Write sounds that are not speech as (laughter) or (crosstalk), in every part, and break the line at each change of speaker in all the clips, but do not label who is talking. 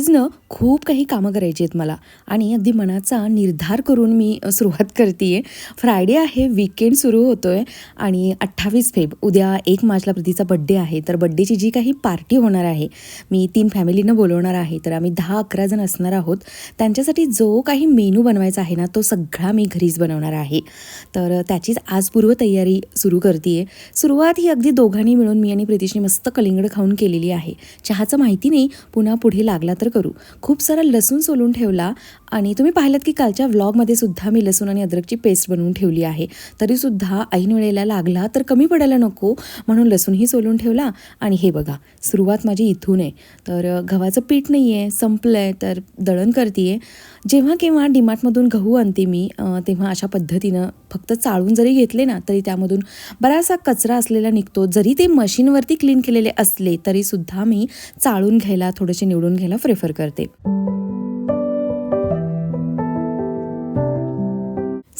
आज खूप काही कामं करायची आहेत मला. आणि अगदी मनाचा निर्धार करून मी सुरुवात करते आहे फ्रायडे आहे वीकेंड सुरू होतो आहे आणि अठ्ठावीस फेब उद्या एक मार्चला प्रतीचा बड्डे आहे. तर बड्डेची जी काही पार्टी होणार आहे मी तीन फॅमिलीनं बोलवणार आहे तर आम्ही दहा अकरा जण असणार आहोत. त्यांच्यासाठी जो काही मेनू बनवायचा आहे ना तो सगळा मी घरीच बनवणार आहे. तर त्याचीच आज पूर्वतयारी सुरू करते आहे सुरुवात ही अगदी दोघांनी मिळून मी आणि प्रितीशने मस्त कलिंगड खाऊन केलेली आहे. चहाचं माहिती नाही पुन्हा पुढे लागला तर करू. खूप सारा लसूण सोलून ठेवला. आणि तुम्ही पाहिलं की कालच्या व्लॉगमध्ये सुद्धा मी लसूण आणि अद्रकची पेस्ट बनवून ठेवली आहे. तरीसुद्धा ऐन वेळेला लागला तर कमी पडायला नको. म्हणून लसूणही सोलून ठेवला आणि हे बघा सुरुवात माझी इथून आहे. तर गव्हाचं पीठ नाही आहे संपलं आहे तर दळण करते आहे जेव्हा केव्हा डीमार्टमधून गहू आणते मी तेव्हा अशा पद्धतीनं फक्त चाळून जरी घेतले ना तरी त्यामधून बराचसा कचरा असलेला निघतो. जरी ते मशीनवरती क्लीन केलेले असले तरीसुद्धा मी चाळून घ्यायला थोडेसे निवडून घ्यायला प्रेफर करते.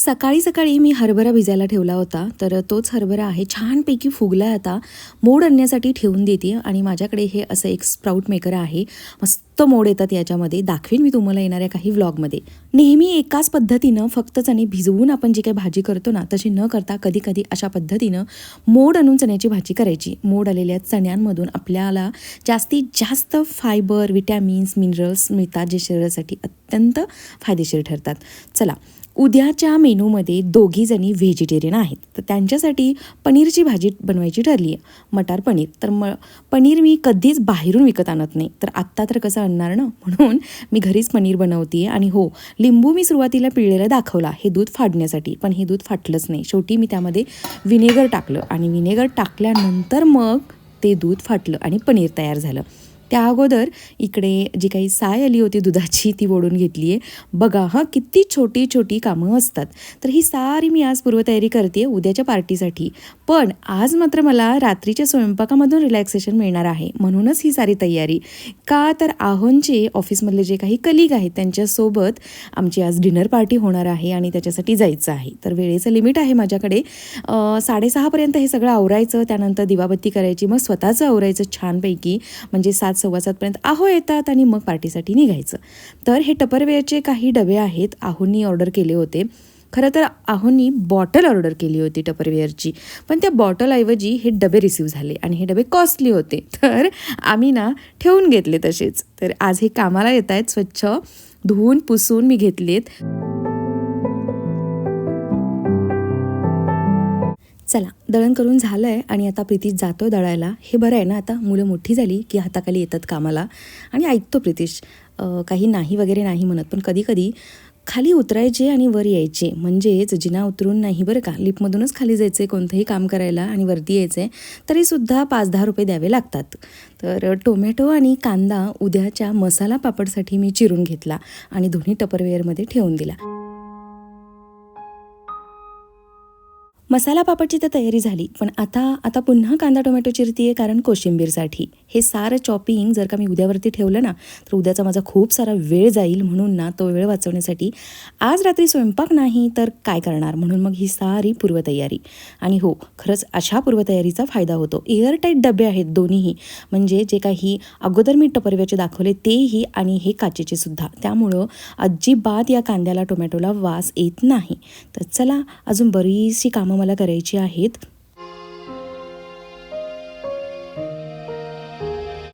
सकाळी सकाळी मी हरभरा भिजायला ठेवला होता तर तोच हरभरा आहे. छानपैकी फुगला आहे आता. मोड आणण्यासाठी ठेवून देते आणि माझ्याकडे हे असं एक स्प्राऊट मेकर आहे. मस्त मोड येतात याच्यामध्ये. दाखवीन मी तुम्हाला येणाऱ्या काही व्लॉगमध्ये. नेहमी एकाच पद्धतीनं फक्त चणे भिजवून आपण जी काही भाजी करतो ना तशी न करता कधी कधी अशा पद्धतीनं मोड आणून चण्याची भाजी करायची. मोड आलेल्या चण्यांमधून आपल्याला जास्तीत जास्त फायबर विटॅमिन्स मिनरल्स मिळतात जे शरीरासाठी अत्यंत फायदेशीर ठरतात. चला उद्याच्या मेनूमध्ये दोघीजणी व्हेजिटेरियन आहेत. तर त्यांच्यासाठी पनीरची भाजी बनवायची ठरली आहे मटार पनीर. तर म पनीर मी कधीच बाहेरून विकत आणत नाही. तर आत्ता तर कसं आणणार ना? (laughs) म्हणून मी घरीच पनीर बनवते आणि हो लिंबू मी सुरुवातीला पिळलेला दाखवला हे दूध फाडण्यासाठी. पण हे दूध फाटलंच नाही. शेवटी मी त्यामध्ये विनेगर टाकलं आणि विनेगर टाकल्यानंतर मग ते दूध फाटलं आणि पनीर तयार झालं. त्या अगोदर इकडे जी काही साय आली होती दुधाची ती ओढून घेतली आहे बघा हां किती छोटी छोटी कामं असतात. तर ही सारी मी आज पूर्वतयारी करते उद्याच्या पार्टीसाठी. पण आज मात्र मला रात्रीच्या स्वयंपाकामधून रिलॅक्सेशन मिळणार आहे. म्हणूनच ही सारी तयारी. का तर आहोंचे ऑफिसमधले जे काही कलिग आहेत त्यांच्यासोबत आमची आज डिनर पार्टी होणार आहे आणि त्याच्यासाठी जायचं आहे. तर वेळेचं लिमिट आहे माझ्याकडे. साडेसहापर्यंत हे सगळं आवरायचं त्यानंतर दिवाबत्ती करायची मग स्वतःचं आवरायचं छानपैकी. म्हणजे सात सव्वा सातपर्यंत आहो येतात आणि मग पार्टीसाठी निघायचं. तर हे टपरवेअरचे काही डबे आहेत आहोंनी ऑर्डर केले होते. खरं तर आहोंनी बॉटल ऑर्डर केली होती टपरवेअरची. पण त्या बॉटलऐवजी हे डबे रिसीव झाले आणि हे डबे कॉस्टली होते. तर आम्ही ना ठेवून घेतले तसेच. तर आज हे कामाला येत आहेत स्वच्छ धुवून पुसून मी घेतलेत. चला दळण करून झालं आहे आणि आता प्रीतीश जातो दळायला. हे बरं आहे ना आता? मुलं मोठी झाली की हाताखाली येतात कामाला. आणि ऐकतो प्रीतीश. काही नाही वगैरे नाही म्हणत पण कधी कधी खाली उतरायचे आणि वर यायचे. म्हणजेच जिना उतरून नाही बरं का? लिफ्टमधूनच खाली जायचे कोणतंही काम करायला आणि वरती यायचे तरीसुद्धा पाच दहा रुपये द्यावे लागतात. तर टोमॅटो आणि कांदा उद्याच्या मसाला पापडसाठी मी चिरून घेतला आणि दोन्ही टपरवेअरमध्ये ठेवून दिला. मसाला पापडची तर तयारी झाली पण आता आता पुन्हा कांदा टोमॅटो आहे कारण कोशिंबीरसाठी. हे सारं चॉपिंग जर का मी उद्यावरती ठेवलं ना तर उद्याचा माझा खूप सारा वेळ जाईल म्हणून ना तो वेळ वाचवण्यासाठी. आज रात्री स्वयंपाक नाही तर काय करणार? म्हणून मग ही सारी पूर्वतयारी. आणि हो खरंच अशा पूर्वतयारीचा फायदा होतो. एअरटाईट डबे आहेत दोन्हीही. म्हणजे जे काही अगोदर मी टपरव्याचे दाखवले तेही आणि हे काचेचे सुद्धा. त्यामुळं अजिबात या कांद्याला टोमॅटोला वास येत नाही. तर चला अजून बरीचशी कामं मला करायची आहेत.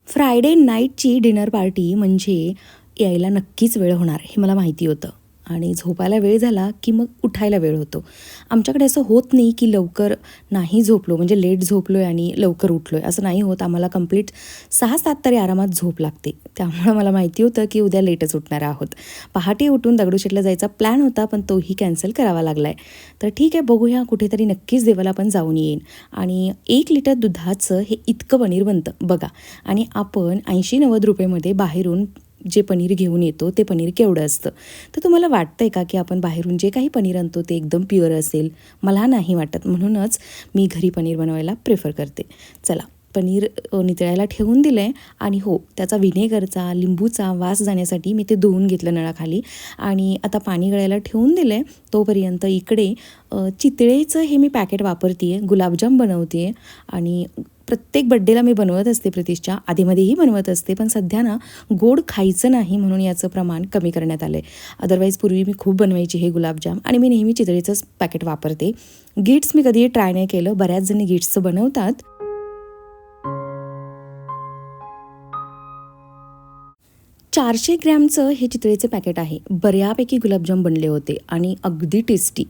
फ्रायडे नाईटची डिनर पार्टी म्हणजे यायला नक्कीच वेळ होणार हे मला माहिती होतं. आणि झोपायला वेळ झाला की मग उठायला वेळ होतो. आमच्याकडे असं होत नाही की लवकर नाही झोपलो म्हणजे लेट झोपलो आहे आणि लवकर उठलो आहे असं नाही होत. आम्हाला कंप्लीट सहा सात तरी आरामात झोप लागते. त्यामुळं मला माहिती होतं की उद्या लेटच उठणार आहोत. पहाटे उठून दगडूशेठला जायचा प्लॅन होता पण तोही कॅन्सल करावा लागला आहे तर ठीक आहे बघूया. कुठेतरी नक्कीच देवाला पण जाऊन येईन. आणि एक लिटर दुधाचं हे इतकं पनीर बनतं. बघा. आणि आपण ऐंशी नव्वद रुपयेमध्ये बाहेरून जे पनीर घेऊन येतो ते पनीर केवढं असतं? तर तुम्हाला वाटतं आहे का की आपण बाहेरून जे काही पनीर आणतो ते एकदम प्युअर असेल? मला नाही वाटत. म्हणूनच मी घरी पनीर बनवायला प्रेफर करते. चला पनीर नितळायला ठेवून दिलं आहे आणि हो त्याचा व्हिनेगरचा लिंबूचा वास जाण्यासाठी मी ते धुवून घेतलं नळाखाली आणि आता पाणी गळायला ठेवून दिलं आहे तोपर्यंत इकडे चितळेचं हे मी पॅकेट वापरते आहे गुलाबजाम बनवते आहे आणि प्रत्येक बड्डेला मी बनवत असते प्रितिशच्या. आधीमध्येही बनवत असते पण सध्या ना गोड खायचं नाही म्हणून याचं प्रमाण कमी करण्यात आलं आहे अदरवाईज पूर्वी मी खूप बनवायची हे गुलाबजाम आणि मी नेहमी चितळीचंच पॅकेट वापरते. गिट्स मी कधीही ट्राय नाही केलं. बऱ्याच जणी गिट्सचं बनवतात. चारशे ग्रॅमचं हे चितळेचं पॅकेट आहे. बऱ्यापैकी गुलाबजाम बनले होते आणि अगदी टेस्टी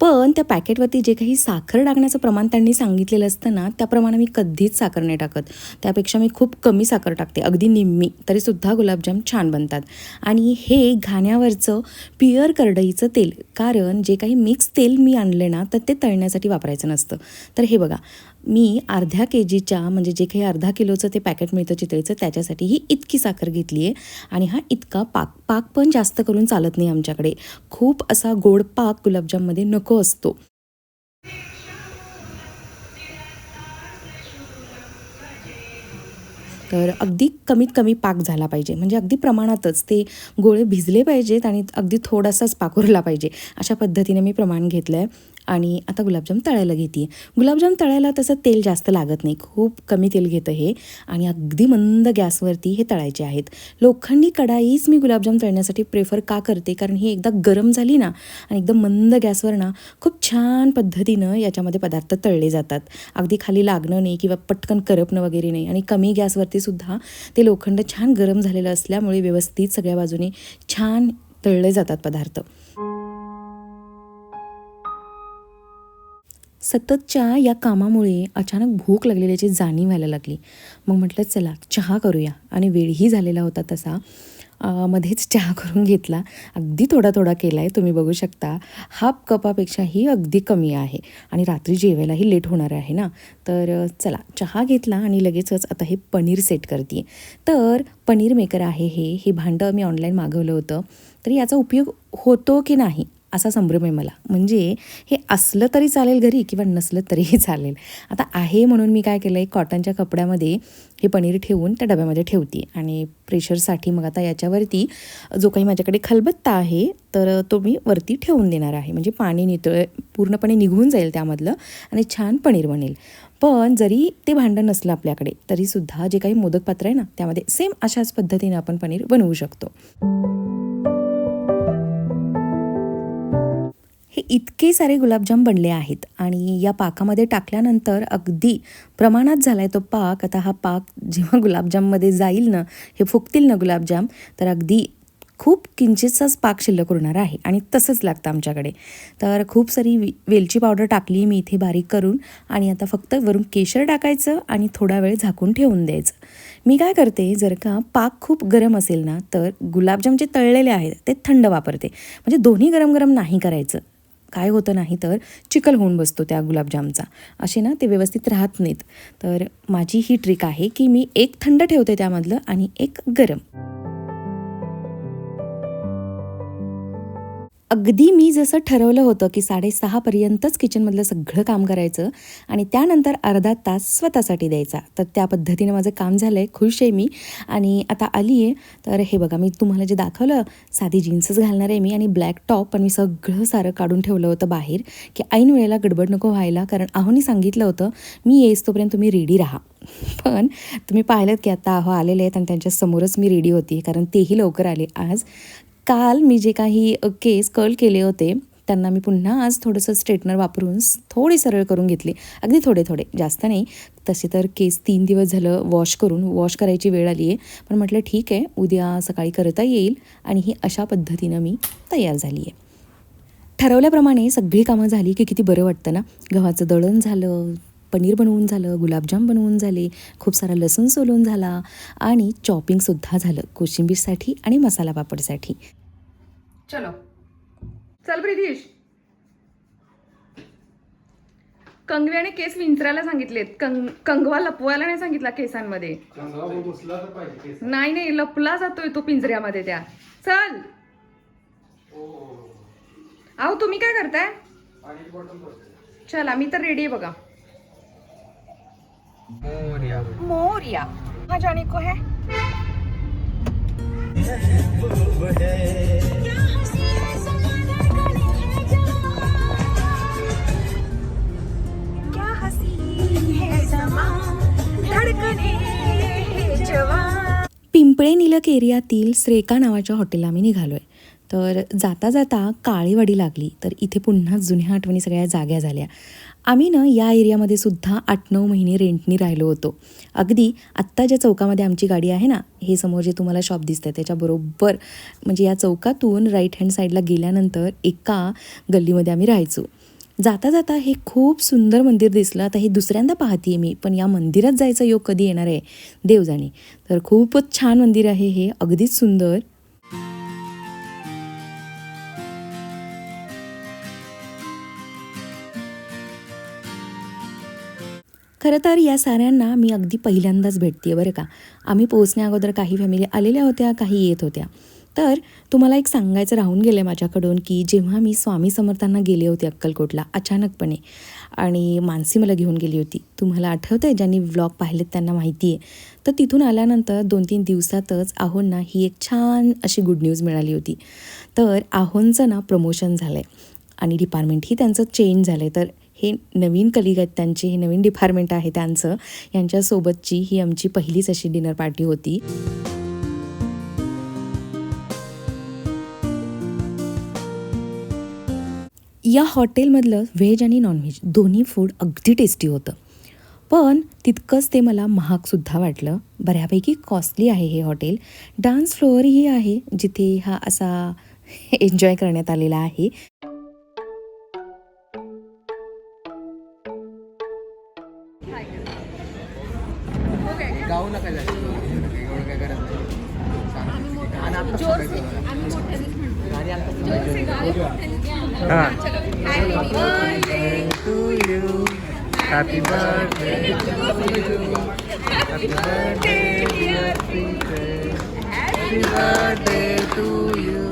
पण त्या पॅकेटवरती जे काही साखर टाकण्याचं प्रमाण त्यांनी सांगितलेलं असतं ना त्याप्रमाणे मी कधीच साखर नाही टाकत. त्यापेक्षा मी खूप कमी साखर टाकते. अगदी निम्मी. तरीसुद्धा गुलाबजाम छान बनतात. आणि हे घाण्यावरचं पिअर करडईचं तेल. कारण जे काही मिक्स तेल मी आणले ना तर ते तळण्यासाठी वापरायचं नसतं. तर हे बघा. मी अर्ध्या के जीच्या म्हणजे जे काही अर्धा किलोचं ते पॅकेट मिळतं चितळेचं त्याच्यासाठी ही इतकी साखर घेतली आहे आणि हा इतका पाक पाक पण जास्त करून चालत नाही आमच्याकडे. खूप असा गोड पाक गुलाबजाममध्ये नको असतो. तर अगदी कमीत कमी पाक झाला पाहिजे. म्हणजे अगदी प्रमाणातच ते गोळे भिजले पाहिजेत आणि अगदी थोडासाच पाक उरला पाहिजे. अशा पद्धतीने मी प्रमाण घेतलं आहे आणि आता गुलाबजाम तळायला घेते गुलाबजाम तळायला तसं तेल जास्त लागत नाही. खूप कमी तेल घेतं हे आणि अगदी मंद गॅसवरती हे तळायचे आहेत. लोखंडी कढाईच मी गुलाबजाम तळण्यासाठी प्रेफर का करते? कारण ही एकदा गरम झाली ना आणि एकदम मंद गॅसवर ना खूप छान पद्धतीनं याच्यामध्ये पदार्थ तळले जातात. अगदी खाली लागणं नाही किंवा पटकन करपणं वगैरे नाही आणि कमी गॅसवरती सुद्धा ते लोखंड छान गरम झालेलं असल्यामुळे व्यवस्थित सगळ्या बाजूने छान तळले जातात पदार्थ. सततच्या या कामामुळे अचानक भूक लागलेल्याची जाणीव व्हायला लागली. मग म्हटलं चला चहा करूया. आणि वेळही झालेला होता तसा. मध्येच चहा करून घेतला. अगदी थोडा थोडा केला आहे तुम्ही बघू शकता. हाफ कपापेक्षाही अगदी कमी आहे. आणि रात्री जेवायलाही लेट होणार आहे ना? तर चला चहा घेतला आणि लगेचच आता हे पनीर सेट करते तर पनीर मेकर आहे हे. हे भांडं मी ऑनलाईन मागवलं होतं. तर याचा उपयोग होतो की नाही? असा संभ्रम आहे मला. म्हणजे हे असलं तरी चालेल घरी किंवा नसलं तरीही चालेल. आता आहे म्हणून मी काय केलं आहे कॉटनच्या कपड्यामध्ये हे पनीर ठेवून त्या डब्यामध्ये ठेवते. आणि प्रेशरसाठी मग आता याच्यावरती जो काही माझ्याकडे खलबत्ता आहे तर तो मी वरती ठेवून देणार आहे. म्हणजे पाणी नितळ पूर्णपणे निघून जाईल त्यामधलं आणि छान पनीर बनेल. पण जरी ते भांडण नसलं आपल्याकडे तरीसुद्धा जे काही मोदक पात्र आहे ना त्यामध्ये सेम अशाच पद्धतीने आपण पनीर बनवू शकतो. इतके सारे गुलाबजाम बनले आहेत आणि या पाकामध्ये टाकल्यानंतर अगदी प्रमाणात झाला आहे तो पाक. आता हा पाक जेव्हा गुलाबजाममध्ये जाईल ना हे फुकतील ना गुलाबजाम तर अगदी खूप किंचितचाच पाक शिल्लक उरणार आहे आणि तसंच लागतं आमच्याकडे. तर खूप सारी वेलची पावडर टाकली मी इथे बारीक करून आणि आता फक्त वरून केशर टाकायचं आणि थोडा वेळ झाकून ठेवून द्यायचं. मी काय करते जर का पाक खूप गरम असेल ना तर गुलाबजाम जे तळलेले आहेत ते थंड वापरते. म्हणजे दोन्ही गरम गरम नाही करायचं. काय होतं नाही तर चिकल होऊन बसतो त्या गुलाबजामचा. असे ना ते व्यवस्थित राहत नाहीत. तर माझी ही ट्रिक आहे की मी एक थंड ठेवते त्यामधलं आणि एक गरम. अगदी मी जसं ठरवलं होतं की साडेसहापर्यंतच किचनमधलं सगळं काम करायचं आणि त्यानंतर अर्धा तास स्वतःसाठी द्यायचा. तर त्या पद्धतीने माझं काम झालं आहे खुश आहे मी. आणि आता आली आहे. तर हे बघा मी तुम्हाला जे दाखवलं साधी जीन्सच घालणार आहे मी आणि ब्लॅक टॉप पण मी सगळं सारं काढून ठेवलं होतं बाहेर की ऐन वेळेला गडबड नको व्हायला कारण आहोनी सांगितलं होतं मी येईस तोपर्यंत तुम्ही रेडी राहा. (laughs) पण तुम्ही पाहिलं की आता अहो आलेले आहेत आणि त्यांच्यासमोरच मी रेडी होती कारण तेही लवकर आले. आज काल मी जे काही केस कर्ल केले होते त्यांना मी पुन्हा आज थोडंसं स्ट्रेटनर वापरून थोडे सरळ करून घेतले. अगदी थोडे थोडे जास्त नाही. तसे तर केस तीन दिवस झालं वॉश करून वॉश करायची वेळ आली आहे. पण म्हटलं ठीक आहे उद्या सकाळी करता येईल आणि ही अशा पद्धतीनं मी तयार झाली आहे. ठरवल्याप्रमाणे सगळी कामं झाली की किती बरं वाटतं ना? गव्हाचं दळण झालं पनीर बनवून झालं गुलाबजाम बनवून झाले खूप सारा लसूण सोलून झाला आणि चॉपिंगसुद्धा झालं. कोशिंबीरसाठी आणि मसाला पापडसाठी.
चलो। चल प्रितीश कंगव्याने केस विंचरायला सांगितलेत. कंग कंगवा लपवायला नाही सांगितला केसांमध्ये. नाही नाही लपला जातोय तो पिंजऱ्यामध्ये त्या. चल! अहो तुम्ही काय करताय? चला मी तर रेडी आहे बघा. मोरिया. हा जाने को है.
पिंपळे निलक एरियातील श्रेका नावाच्या हॉटेलला आम्ही निघालो आहे तर जाता जाता काळेवाडी लागली. तर इथे पुन्हा जुन्या आठवणी सगळ्या जाग्या झाल्या. आम्ही ना या एरियामध्ये सुद्धा आठ नऊ महिने रेंटनी राहिलो होतो. अगदी आत्ता ज्या चौकामध्ये आमची गाडी आहे ना हे समोर जे तुम्हाला शॉप दिसतं त्याच्याबरोबर म्हणजे या चौकातून राईट हँड साईडला गेल्यानंतर एका गल्लीमध्ये आम्ही राहायचो. जाता जाता हे खूप सुंदर मंदिर दिसलं. आता हे दुसऱ्यांदा पाहते मी पण या मंदिरात जायचा योग कधी येणार आहे? देव जाणे तर खूपच छान मंदिर आहे हे अगदीच सुंदर. खरं तर या साऱ्यांना मी अगदी पहिल्यांदाच भेटते बरं का. आम्ही पोहोचण्या अगोदर काही फॅमिली आलेल्या होत्या काही येत होत्या. तर तुम्हाला एक सांगायचं राहून गेलं आहे माझ्याकडून की जेव्हा मी स्वामी समर्थांना गेले होते अक्कलकोटला अचानकपणे आणि मानसी मला घेऊन गेली होती. तुम्हाला आठवतं आहे ज्यांनी व्लॉग पाहिलेत त्यांना माहिती आहे तर तिथून आल्यानंतर दोन तीन दिवसातच आहोंना ही एक छान अशी गुड न्यूज मिळाली होती. तर आहोंचं ना प्रमोशन झालं आहे आणि डिपार्टमेंटही त्यांचं चेंज झालं आहे तर हे नवीन कलिग आहेत त्यांचे हे नवीन डिपार्टमेंट आहे त्यांचं यांच्यासोबतची ही आमची पहिलीच अशी डिनर पार्टी होती. या हॉटेलमधलं व्हेज आणि नॉनव्हेज दोन्ही फूड अगदी टेस्टी होतं. पण तितकंच ते मला महागसुद्धा वाटलं. बऱ्यापैकी कॉस्टली आहे हे हॉटेल. डान्स फ्लोअरही आहे जिथे हा असा (laughs) एन्जॉय करण्यात आलेला आहे.
गाऊ नका एवढं काय happy birthday happy birthday to you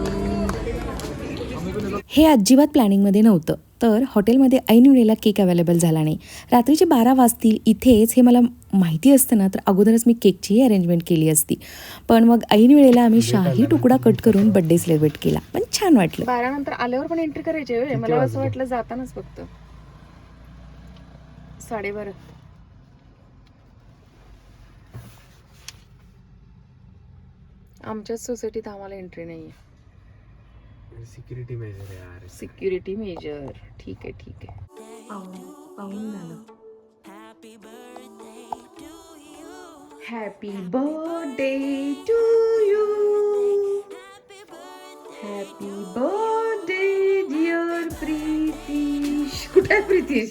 हे. अजिबात प्लॅनिंगमध्ये नव्हतं. तर हॉटेलमध्ये ऐन वेळेला केक अवेलेबल झाला नाही. रात्रीचे बारा वाजतील इथेच हे मला माहिती असतं ना तर अगोदरच मी केकचीही अरेंजमेंट केली असती. पण मग ऐन वेळेला आम्ही शाही तुकडा कट करून बड्डे सेलिब्रेट केला. पण छान वाटलं.
बारा नंतर आल्यावर पण एंट्री करायची आहे होय? मला असं वाटलं जातानाच फक्त. साडेबारा. आमच्याच सोसायटीत आम्हाला एंट्री नाही
सिक्युरिटी मेजर यार
सिक्युरिटी मेजर ठीक आहे ठीक आहे. पाहून झालं. Happy birthday to you happy birthday dear Pritish कुठे आहे प्रीतीश?